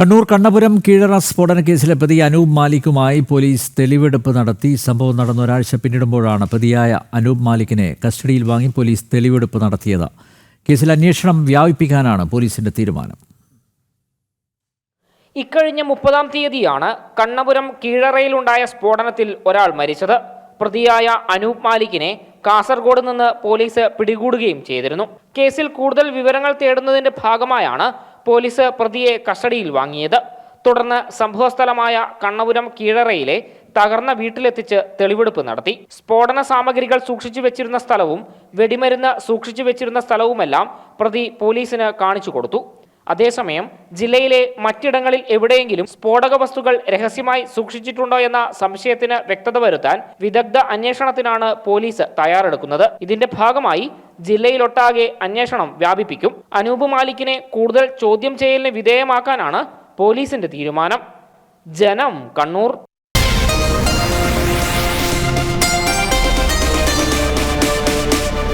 കണ്ണൂർ കണ്ണപുരം കീഴറ സ്ഫോടന കേസിലെ പ്രതി അനൂപ് മാലിക്കുമായി പോലീസ് തെളിവെടുപ്പ് നടത്തി. സംഭവം നടന്ന ഒരാഴ്ച പിന്നിടുമ്പോഴാണ് പ്രതിയായ അനൂപ് മാലിക്കിനെ കസ്റ്റഡിയിൽ വാങ്ങി പോലീസ് തെളിവെടുപ്പ് നടത്തിയത്. കേസിൽ അന്വേഷണം വ്യാപിപ്പിക്കാനാണ് പോലീസിന്റെ തീരുമാനം. ഇക്കഴിഞ്ഞ മുപ്പതാം തീയതിയാണ് കണ്ണപുരം കീഴറയിലുണ്ടായ സ്ഫോടനത്തിൽ ഒരാൾ മരിച്ചത്. പ്രതിയായ അനൂപ് മാലിക്കിനെ കാസർഗോഡ് നിന്ന് പോലീസ് പിടികൂടുകയും ചെയ്തിരുന്നു. കേസിൽ കൂടുതൽ വിവരങ്ങൾ തേടുന്നതിന്റെ ഭാഗമായാണ് പോലീസ് പ്രതിയെ കസ്റ്റഡിയിൽ വാങ്ങിയത്. തുടർന്ന് സംഭവസ്ഥലമായ കണ്ണപുരം കീഴറയിലെ തകർന്ന വീട്ടിലെത്തിച്ച് തെളിവെടുപ്പ് നടത്തി. സ്ഫോടന സാമഗ്രികൾ സൂക്ഷിച്ചു വെച്ചിരുന്ന സ്ഥലവും വെടിമരുന്ന് സൂക്ഷിച്ചു വെച്ചിരുന്ന സ്ഥലവുമെല്ലാം പ്രതി പോലീസിന് കാണിച്ചു കൊടുത്തു. അതേസമയം ജില്ലയിലെ മറ്റിടങ്ങളിൽ എവിടെയെങ്കിലും സ്ഫോടക വസ്തുക്കൾ രഹസ്യമായി സൂക്ഷിച്ചിട്ടുണ്ടോ എന്ന സംശയത്തിന് വ്യക്തത വരുത്താൻ വിദഗ്ധ അന്വേഷണത്തിനാണ് പോലീസ് തയ്യാറെടുക്കുന്നത്. ഇതിന്റെ ഭാഗമായി ജില്ലയിലൊട്ടാകെ അന്വേഷണം വ്യാപിപ്പിക്കും. അനൂപ് മാലിക്കിനെ കൂടുതൽ ചോദ്യം ചെയ്യലിന് വിധേയമാക്കാനാണ് പോലീസിന്റെ തീരുമാനം. ജനം കണ്ണൂർ